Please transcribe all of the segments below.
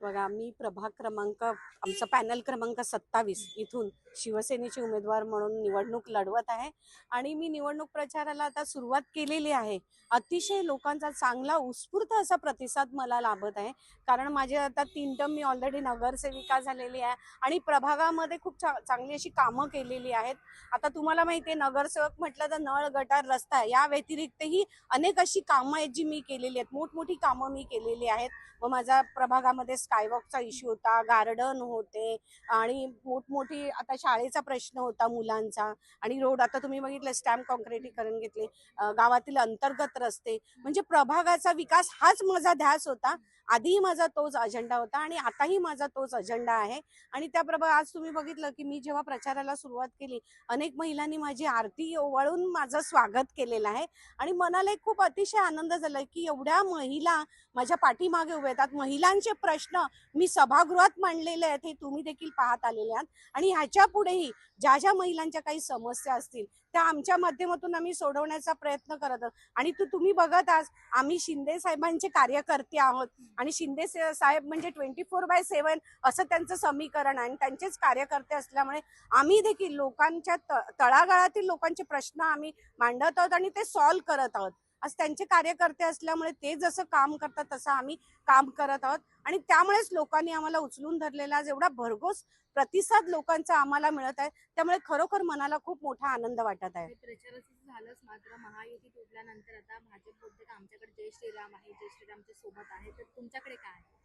बघा मी प्रभाग क्रमांक आमचा पॅनल क्रमांक सत्तावीस इथून शिवसेनेचे उमेदवार म्हणून निवडणूक लढवत आहे. आणि मी निवडणूक प्रचाराला आता सुरुवात केलेली आहे. अतिशय लोकांचा चांगला उत्स्फूर्त असा प्रतिसाद मला लाभत आहे. कारण माझे आता तीन टम मी ऑलरेडी नगरसेविका झालेली आहे आणि प्रभागामध्ये खूप चा चांगली अशी कामं केलेली आहेत. आता तुम्हाला माहिती आहे नगरसेवक म्हटलं तर नळ गटार रस्ता या व्यतिरिक्तही अनेक अशी कामं आहेत जी मी केलेली आहेत. मोठमोठी कामं मी केलेली आहेत. व माझ्या प्रभागामध्ये स्कायवॉकचा इश्यू होता गार्डन होते आणि मोठमोठी आता शाळेचा प्रश्न होता मुलांचा आणि रोड आता तुम्ही बघितलं स्टॅम्प कॉन्क्रिटीकरण घेतले गावातील अंतर्गत रस्ते म्हणजे प्रभागाचा विकास हाच माझा ध्यास होता. आधीही माझा तोच अजेंडा होता आणि आताही माझा तोच अजेंडा आहे आणि त्याप्रमाणे आज तुम्ही बघितलं की मी जेव्हा प्रचाराला सुरुवात केली अनेक महिलांनी माझी आरती ओवाळून माझं स्वागत केलेलं आहे आणि मनाला एक खूप अतिशय आनंद झाला की एवढ्या महिला माझ्या पाठीमागे उभे येतात महिलांचे प्रश्न मी सभागृहात मांडलेले आहेत हे तुम्ही देखील पाहत आलेले आहात. आणि ह्याच्या पुढेही ज्या ज्या महिलांच्या काही समस्या असतील त्या आमच्या माध्यमातून आम्ही सोडवण्याचा प्रयत्न करत आहोत. आणि तू तुम्ही बघत आज आम्ही शिंदे साहेबांचे कार्यकर्ते आहोत. आणि शिंदे साहेब म्हणजे ट्वेंटी फोर बाय सेवन असं त्यांचं समीकरण आहे. आणि त्यांचेच कार्यकर्ते असल्यामुळे आम्ही देखील लोकांच्या तळागाळातील लोकांचे प्रश्न आम्ही मांडत आहोत आणि ते सॉल्व्ह करत आहोत. आज त्यांचे कार्यकर्ते असल्यामुळे ते जसं काम करतात तसं आम्ही काम करत आहोत. आणि त्यामुळेच लोकांनी आम्हाला उचलून धरलेला आज एवढा भरघोस प्रतिसाद लोकांचा आम्हाला मिळत आहे. त्यामुळे खरोखर मनाला खूप मोठा आनंद वाटत आहे. झालंच मात्र महायुती तुटल्यानंतर आता भाजप बोलते आमच्याकडे जय श्रीराम आहे जय श्रीरामच्या सोबत आहे. तर तुमच्याकडे काय आहे?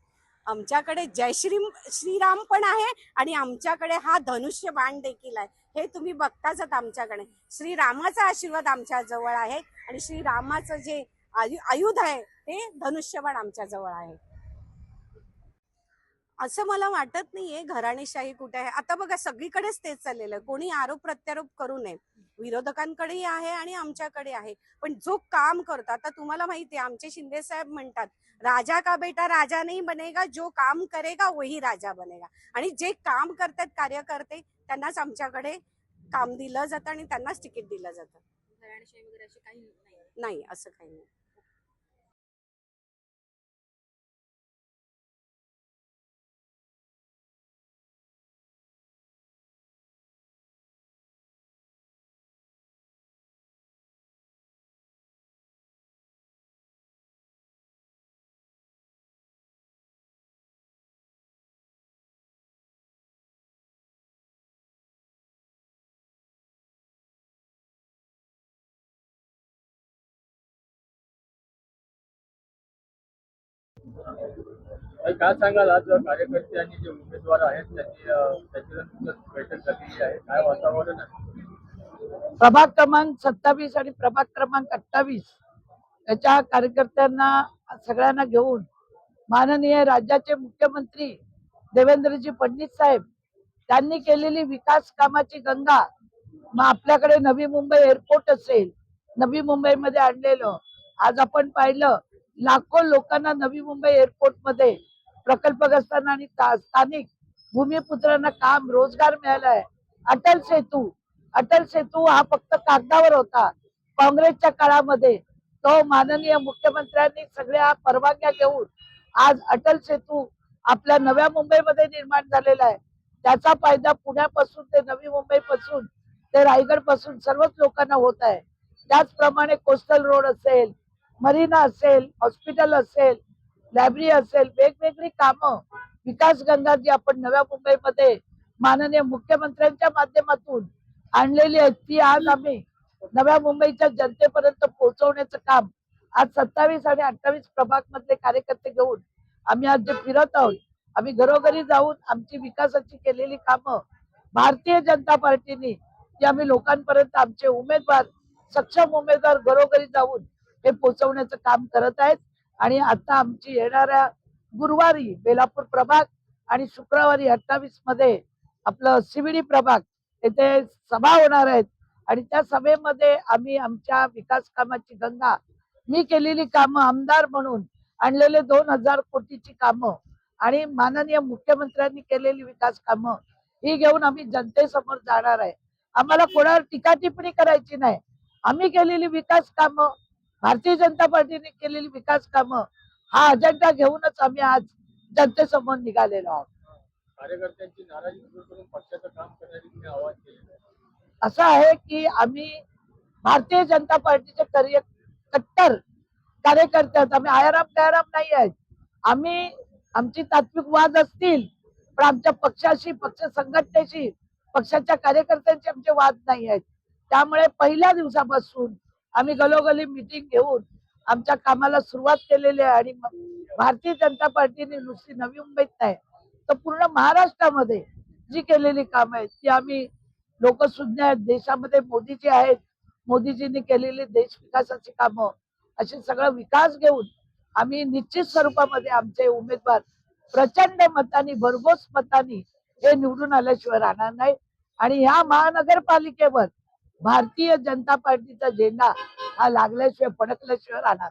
आमच्याकडे जय श्री श्रीराम पण आहे आणि आमच्याकडे हा धनुष्य बाण देखील आहे. हे तुम्ही बघताच आमच्याकडे. श्रीरामाचा आशीर्वाद आमच्या जवळ आहे आणि श्रीरामाचं जे आयु आयुध आहे ते धनुष्यबाण आमच्या जवळ आहे. असं मला वाटत नाहीये घराणेशाही कुठे आहे. आता बघा सगळीकडेच तेच चाललेलं आहे. कोणी आरोप प्रत्यारोप करू नये. विरोधकांकडेही आहे आणि आमच्याकडे आहे. पण जो काम करतो आता तुम्हाला माहिती आहे आमचे शिंदे साहेब म्हणतात राजा का बेटा राजा नाही बनेगा जो काम करेगा वही राजा बनेगा. आणि जे काम करतात कार्यकर्ते त्यांनाच आमच्याकडे काम दिलं जातं आणि त्यांनाच तिकीट दिलं जातं. घराणेशाही वगैरे काही नाही. नाही असं काही नाही. काय सांगाल आज कार्यकर्ते आणि जे उमेदवार आहेत त्यांनी अं, बैठक झालेली आहे. काय वातावरण आहे? प्रभाग क्रमांक सत्तावीस आणि प्रभाग क्रमांक अठ्ठावीस याच्या कार्यकर्त्यांना सगळ्यांना घेऊन माननीय राज्याचे मुख्यमंत्री देवेंद्रजी फडणवीस साहेब त्यांनी केलेली विकास कामाची गंगा मग आपल्याकडे नवी मुंबई एअरपोर्ट असेल नवी मुंबईमध्ये आणलेलं. आज आपण पाहिलं लाखो लोकांना नवी मुंबई एअरपोर्टमध्ये प्रकल्पग्रस्तांना आणि स्थानिक भूमिपुत्रांना काम रोजगार मिळाला आहे अटल सेतू अटल सेतू हा फक्त कागदावर होता. काँग्रेसच्या काळामध्ये तो माननीय मुख्यमंत्र्यांनी सगळ्या परवानग्या घेऊन आज अटल सेतू आपल्या नव्या मुंबईमध्ये निर्माण झालेला आहे. त्याचा फायदा पुण्यापासून ते नवी मुंबई पासून ते रायगडपासून सर्वच लोकांना होत आहे. त्याचप्रमाणे कोस्टल रोड असेल मरीना असेल हॉस्पिटल असेल लायब्ररी असेल वेगवेगळी कामं विकास गंगा जी आपण नव्या मुंबईमध्ये माननीय मुख्यमंत्र्यांच्या माध्यमातून आणलेली आहे ती आज आम्ही नव्या मुंबईच्या जनतेपर्यंत पोहोचवण्याचं काम आज सत्तावीस आणि अठ्ठावीस प्रभाग मधले कार्यकर्ते घेऊन आम्ही आज जे फिरत आहोत आम्ही घरोघरी जाऊन आमची विकासाची केलेली कामं भारतीय जनता पार्टीने जी आम्ही लोकांपर्यंत आमचे उमेदवार सक्षम उमेदवार घरोघरी जाऊन हे पोहोचवण्याचं काम करत आहेत. आणि आता आमची येणाऱ्या गुरुवारी बेलापूर प्रभाग आणि शुक्रवारी अठ्ठावीसमध्ये आपलं सिविडी प्रभाग येथे सभा होणार आहेत. आणि त्या सभेमध्ये आम्ही आमच्या विकास कामाची गंगा मी केलेली कामं आमदार म्हणून आणलेले दोन हजार कोटीची कामं आणि माननीय मुख्यमंत्र्यांनी केलेली विकास कामं ही घेऊन आम्ही जनतेसमोर जाणार आहे. आम्हाला कोणावर टीका टिप्पणी करायची नाही. आम्ही केलेली विकास कामं भारतीय जनता पार्टीने केलेली विकास कामं हा अजेंडा घेऊनच आम्ही आज जनतेसमोर निघालेलो आहोत. कार्यकर्त्यांची नाराजी दूर करून पक्षाचं काम करण्याचे तुम्ही आवाहन केलेलं आहे. असं आहे की आम्ही भारतीय जनता पार्टीचे कार्य कट्टर कार्यकर्ते आहेत. आम्ही आयाराम दयाराम नाही आहेत. आम्ही आमची तात्विक वाद असतील पण आमच्या पक्षाशी पक्ष संघटनेशी पक्षाच्या कार्यकर्त्यांचे आमचे वाद नाही आहेत. त्यामुळे पहिल्या दिवसापासून आम्ही गलोगली मिटिंग घेऊन आमच्या कामाला सुरुवात केलेली आहे आणि भारतीय जनता पार्टीने नुसती नवी मुंबईत नाही तर पूर्ण महाराष्ट्रामध्ये जी केलेली कामं आहेत ती आम्ही लोक सुज्ञ आहेत देशामध्ये मोदीजी आहेत मोदीजींनी केलेली देश विकासाची कामं असे सगळं विकास घेऊन आम्ही निश्चित स्वरूपामध्ये आमचे उमेदवार प्रचंड मतानी भरघोस मतानी हे निवडून आल्याशिवाय राहणार नाही. आणि ह्या महानगरपालिकेवर भारतीय जनता पार्टीचा झेंडा हा लागल्याशिवाय फडकल्याशिवाय राहणार.